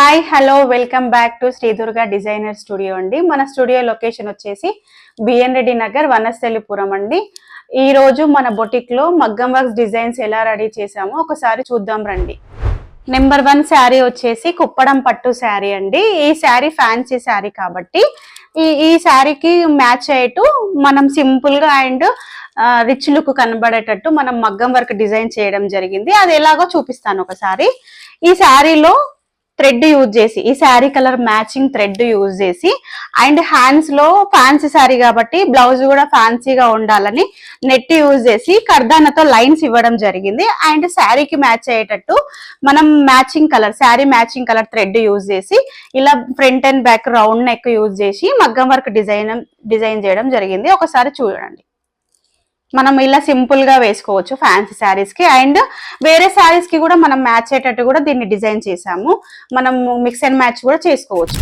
Hi hello welcome back to Sri Durga designer studio అండి. మన studio location వచ్చేసి BN Reddy Nagar Vanasthalipuram అండి. ఈ రోజు మన బొటిక్లో మగ్గం వర్క్స్ డిజైన్స్ ఎలా రెడీ చేసామో ఒకసారి చూద్దాం రండి. నెంబర్ వన్ శారీ వచ్చేసి కుప్పడం పట్టు శారీ అండి. ఈ శారీ ఫ్యాన్సీ శారీ కాబట్టి ఈ ఈ శారీకి మ్యాచ్ అయ్యేటు మనం సింపుల్గా అండ్ రిచ్ లుక్ కనబడేటట్టు మనం మగ్గం వర్క్ డిజైన్ చేయడం జరిగింది. అది ఎలాగో చూపిస్తాను ఒకసారి. ఈ శారీలో థ్రెడ్ యూజ్ చేసి ఈ sari colour matching thread use చేసి అండ్ హ్యాండ్స్లో ఫ్యాన్సీ శారీ కాబట్టి బ్లౌజ్ కూడా ఫ్యాన్సీగా ఉండాలని నెట్ యూజ్ చేసి కర్దానతో లైన్స్ ఇవ్వడం జరిగింది. అండ్ శారీకి మ్యాచ్ అయ్యేటట్టు మనం matching colour sari matching colour thread use చేసి ఇలా front and back round neck use చేసి మగ్గం వర్క్ డిజైన్ డిజైన్ చేయడం జరిగింది. ఒకసారి చూడండి. మనం ఇలా సింపుల్గా వేసుకోవచ్చు ఫ్యాన్సీ శారీస్కి. అండ్ వేరే శారీస్కి కూడా మనం మ్యాచ్ అయ్యేటట్టు కూడా దీన్ని డిజైన్ చేసాము మనం మిక్స్ అండ్ మ్యాచ్ కూడా చేసుకోవచ్చు.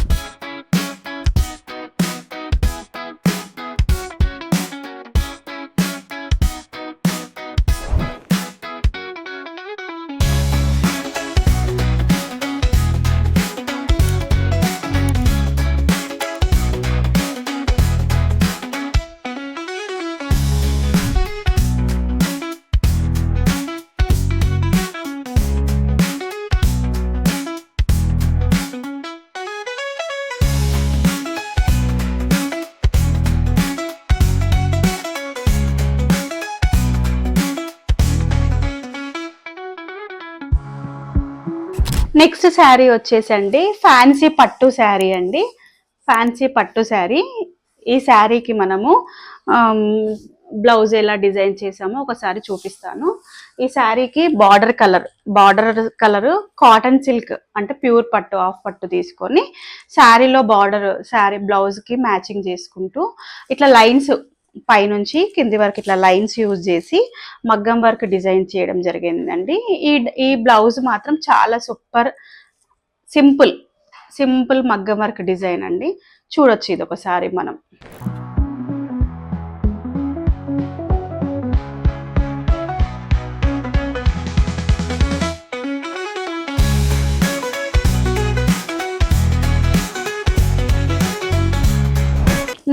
నెక్స్ట్ శారీ వచ్చేసండి ఫ్యాన్సీ పట్టు శారీ అండి. ఫ్యాన్సీ పట్టు శారీ. ఈ శారీకి మనము బ్లౌజ్ ఎలా డిజైన్ చేసామో ఒకసారి చూపిస్తాను. ఈ శారీకి border colour border colour cotton silk అంటే ప్యూర్ పట్టు ఆఫ్ పట్టు తీసుకొని శారీలో బార్డర్ శారీ బ్లౌజ్కి మ్యాచింగ్ చేసుకుంటూ ఇట్లా లైన్స్ పైనుంచి కింది వరకు ఇట్లా లైన్స్ యూజ్ చేసి మగ్గం వర్క్ డిజైన్ చేయడం జరిగిందండి. ఈ ఈ బ్లౌజ్ మాత్రం చాలా సూపర్ సింపుల్ సింపుల్ మగ్గం వర్క్ డిజైన్ అండి. చూడొచ్చు ఇది ఒకసారి మనం.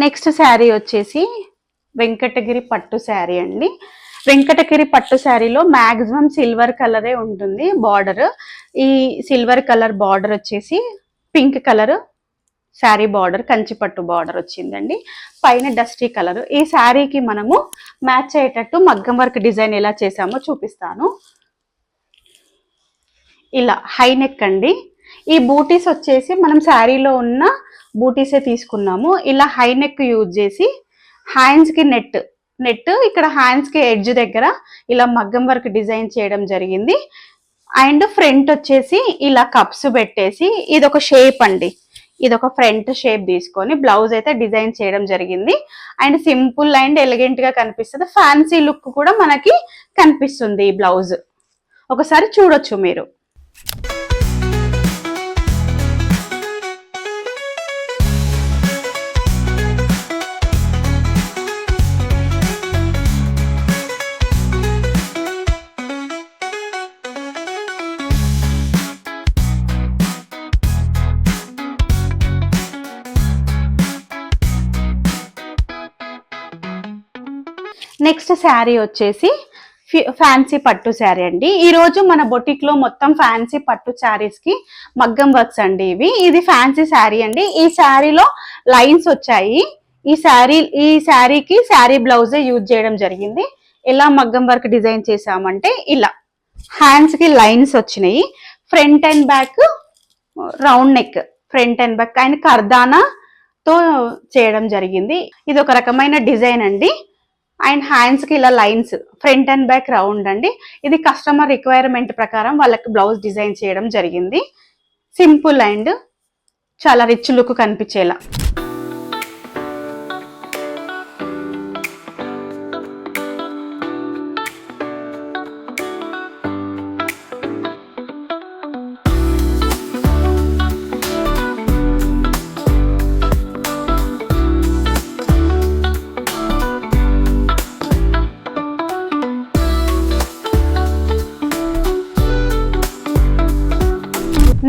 నెక్స్ట్ శారీ వచ్చేసి వెంకటగిరి పట్టు శారీ అండి. వెంకటగిరి పట్టు శారీలో మ్యాక్సిమం సిల్వర్ కలరే ఉంటుంది బార్డర్. ఈ సిల్వర్ కలర్ బార్డర్ వచ్చేసి పింక్ కలర్ శారీ బార్డర్ కంచిపట్టు బార్డర్ వచ్చిందండి. పైన డస్టీ కలర్. ఈ శారీకి మనము మ్యాచ్ అయ్యేటట్టు మగ్గం వర్క్ డిజైన్ ఎలా చేసామో చూపిస్తాను. ఇలా హై నెక్ అండి. ఈ బూటీస్ వచ్చేసి మనం శారీలో ఉన్న బూటీసే తీసుకున్నాము. ఇలా హై నెక్ యూజ్ చేసి హ్యాండ్స్కి నెట్ నెట్ ఇక్కడ హ్యాండ్స్కి ఎడ్జ్ దగ్గర ఇలా మగ్గం వర్క్ డిజైన్ చేయడం జరిగింది. అండ్ ఫ్రంట్ వచ్చేసి ఇలా కప్స్ పెట్టేసి ఇది ఒక షేప్ అండి. ఇది ఒక ఫ్రంట్ షేప్ తీసుకొని బ్లౌజ్ అయితే డిజైన్ చేయడం జరిగింది. అండ్ సింపుల్ అండ్ ఎలిగెంట్గా కనిపిస్తుంది. ఫ్యాన్సీ లుక్ కూడా మనకి కనిపిస్తుంది ఈ బ్లౌజ్ ఒకసారి చూడొచ్చు మీరు. నెక్స్ట్ శారీ వచ్చేసి ఫ్యాన్సీ పట్టు శారీ అండి. ఈరోజు మన బొటిక్లో మొత్తం ఫ్యాన్సీ పట్టు శారీస్కి మగ్గం వర్క్స్ అండి ఇవి. ఇది ఫ్యాన్సీ శారీ అండి. ఈ శారీలో లైన్స్ వచ్చాయి. ఈ శారీ ఈ శారీకి శారీ బ్లౌజే యూజ్ చేయడం జరిగింది. ఎలా మగ్గం వర్క్ డిజైన్ చేసామంటే ఇలా. హ్యాండ్స్కి లైన్స్ వచ్చినాయి. Front and back round neck front and back and కర్దానాతో చేయడం జరిగింది. ఇది ఒక రకమైన డిజైన్ అండి. అండ్ హ్యాండ్స్కి ఇలా lines front and back round అండి. ఇది కస్టమర్ రిక్వైర్మెంట్ ప్రకారం వాళ్ళకి బ్లౌజ్ డిజైన్ చేయడం జరిగింది. సింపుల్ అండ్ చాలా రిచ్ లుక్ కనిపించేలా.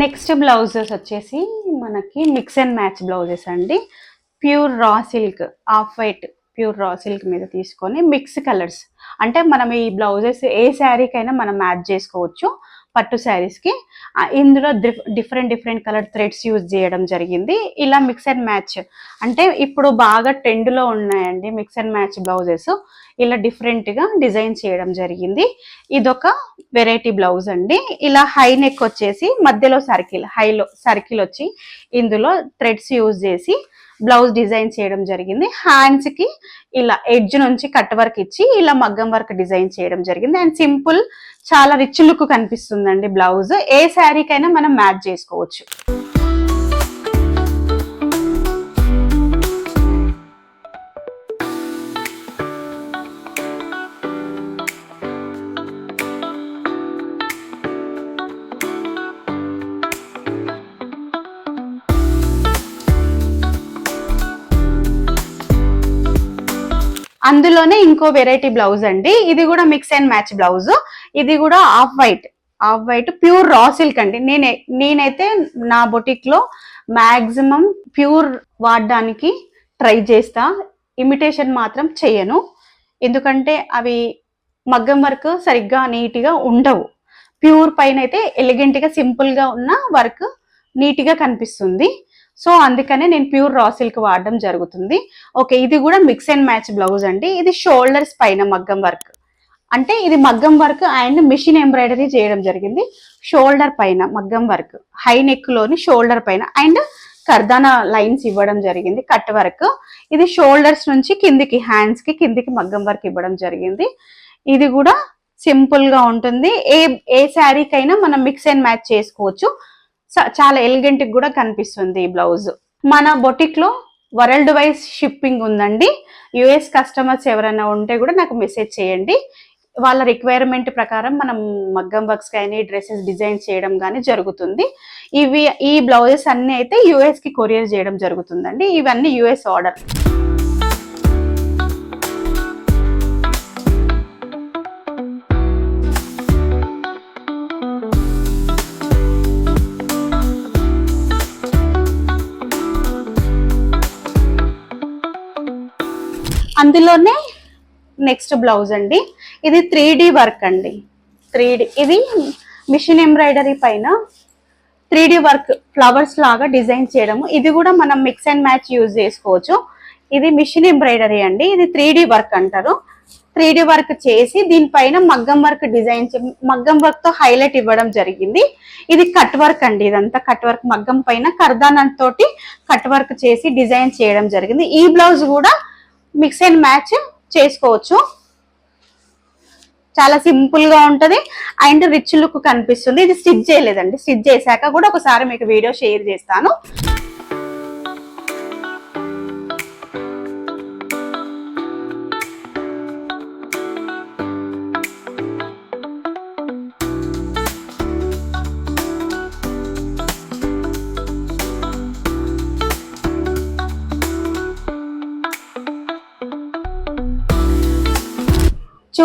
నెక్స్ట్ బ్లౌజెస్ వచ్చేసి మనకి మిక్స్ అండ్ మ్యాచ్ బ్లౌజెస్ అండి. Pure raw silk off white pure raw silk మీద తీసుకొని మిక్స్ కలర్స్. అంటే మనం ఈ బ్లౌజెస్ ఏ శారీకైనా మనం మ్యాచ్ చేసుకోవచ్చు. పట్టు శారీస్కి ఇందులో different different colour threads use చేయడం జరిగింది. ఇలా మిక్స్ అండ్ మ్యాచ్ అంటే ఇప్పుడు బాగా ట్రెండ్లో ఉన్నాయండి మిక్స్ అండ్ మ్యాచ్ బ్లౌజెస్ ఇలా డిఫరెంట్గా డిజైన్ చేయడం జరిగింది. ఇదొక వెరైటీ బ్లౌజ్ అండి. ఇలా హై నెక్ వచ్చేసి మధ్యలో సర్కిల్ హైలో సర్కిల్ వచ్చి ఇందులో థ్రెడ్స్ యూజ్ చేసి బ్లౌజ్ డిజైన్ చేయడం జరిగింది. హ్యాండ్స్కి ఇలా ఎడ్జ్ నుంచి కట్ వర్క్ ఇచ్చి ఇలా మగ్గం వర్క్ డిజైన్ చేయడం జరిగింది. అండ్ సింపుల్ చాలా రిచ్ లుక్ కనిపిస్తుందండి బ్లౌజ్. ఏ శారీకైనా మనం మ్యాచ్ చేసుకోవచ్చు. అందులోనే ఇంకో వెరైటీ బ్లౌజ్ అండి. ఇది కూడా మిక్స్ అండ్ మ్యాచ్ బ్లౌజ్ ఇది కూడా off white off white pure raw silk అండి. నేనే నేనైతే నా బొటిక్లో మాక్సిమం ప్యూర్ వాడడానికి ట్రై చేస్తా. ఇమిటేషన్ మాత్రం చేయను ఎందుకంటే అవి మగ్గం వర్క్ సరిగ్గా నీట్గా ఉండవు. ప్యూర్ పైన అయితే ఎలిగెంట్గా సింపుల్గా ఉన్న వర్క్ నీట్గా కనిపిస్తుంది. సో అందుకనే నేను ప్యూర్ రా సిల్క్ వాడడం జరుగుతుంది. ఓకే ఇది కూడా మిక్స్ అండ్ మ్యాచ్ బ్లౌజ్ అండి. ఇది షోల్డర్స్ పైన మగ్గం వర్క్. అంటే ఇది మగ్గం వర్క్ అండ్ మిషన్ ఎంబ్రాయిడరీ చేయడం జరిగింది. షోల్డర్ పైన మగ్గం వర్క్. హై నెక్లోని షోల్డర్ పైన అండ్ కర్దానా లైన్స్ ఇవ్వడం జరిగింది కట్ వర్క్. ఇది షోల్డర్స్ నుంచి కిందికి హ్యాండ్స్కి కిందికి మగ్గం వర్క్ ఇవ్వడం జరిగింది. ఇది కూడా సింపుల్గా ఉంటుంది. ఏ ఏ శారీకైనా మనం మిక్స్ అండ్ మ్యాచ్ చేసుకోవచ్చు. చాలా ఎలిగెంట్ కూడా కనిపిస్తుంది ఈ బ్లౌజ్. మన బొటిక్లో వరల్డ్ వైజ్ షిప్పింగ్ ఉందండి. యుఎస్ కస్టమర్స్ ఎవరైనా ఉంటే కూడా నాకు మెసేజ్ చేయండి. వాళ్ళ రిక్వైర్మెంట్ ప్రకారం మనం మగ్గం వర్క్స్ కానీ డ్రెస్సెస్ డిజైన్ చేయడం కానీ జరుగుతుంది. ఇవి ఈ బ్లౌజెస్ అన్ని అయితే యూఎస్కి కొరియర్ చేయడం జరుగుతుందండి. ఇవన్నీ యుఎస్ ఆర్డర్ అందులోనే నెక్స్ట్ బ్లౌజ్ అండి. ఇది త్రీ డి వర్క్ అండి. Three D. ఇది మిషన్ ఎంబ్రాయిడరీ పైన త్రీ డి వర్క్ ఫ్లవర్స్ లాగా డిజైన్ చేయడము. ఇది కూడా మనం మిక్స్ అండ్ మ్యాచ్ యూజ్ చేసుకోవచ్చు. ఇది మిషన్ ఎంబ్రాయిడరీ అండి. ఇది త్రీ డి వర్క్ అంటారు. త్రీ డి వర్క్ చేసి దీనిపైన మగ్గం వర్క్ డిజైన్ మగ్గం వర్క్తో హైలైట్ ఇవ్వడం జరిగింది. ఇది కట్ వర్క్ అండి. ఇదంతా కట్ వర్క్ మగ్గం పైన కర్దానం తోటి కట్ వర్క్ చేసి డిజైన్ చేయడం జరిగింది. ఈ బ్లౌజ్ కూడా మిక్స్ అండ్ మ్యాచ్ చేసుకోవచ్చు. చాలా సింపుల్గా ఉంటది. అండ్ రిచ్ లుక్ కనిపిస్తుంది. ఇది స్టిచ్ చేయలేదండి. స్టిచ్ చేశాక కూడా ఒకసారి మీకు వీడియో షేర్ చేస్తాను.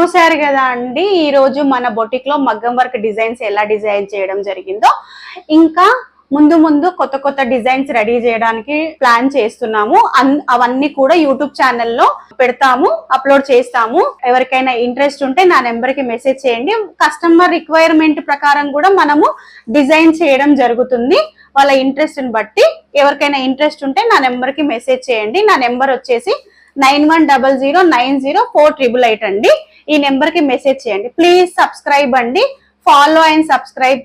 చూశారు కదా అండి ఈరోజు మన బొటిక్లో మగ్గం వర్క్ డిజైన్స్ ఎలా డిజైన్ చేయడం జరిగిందో. ఇంకా ముందు ముందు కొత్త కొత్త డిజైన్స్ రెడీ చేయడానికి ప్లాన్ చేస్తున్నాము. అన్- అవన్నీ కూడా యూట్యూబ్ ఛానల్లో పెడతాము అప్లోడ్ చేస్తాము. ఎవరికైనా ఇంట్రెస్ట్ ఉంటే నా నెంబర్కి మెసేజ్ చేయండి. కస్టమర్ రిక్వైర్మెంట్ ప్రకారం కూడా మనము డిజైన్ చేయడం జరుగుతుంది. వాళ్ళ ఇంట్రెస్ట్ని బట్టి. ఎవరికైనా ఇంట్రెస్ట్ ఉంటే నా నెంబర్కి మెసేజ్ చేయండి. నా నెంబర్ వచ్చేసి nine one double zero nine zero four triple eight అండి. ఈ నెంబర్కి మెసేజ్ చేయండి. ప్లీజ్ సబ్స్క్రైబ్ అండి. Follow and subscribe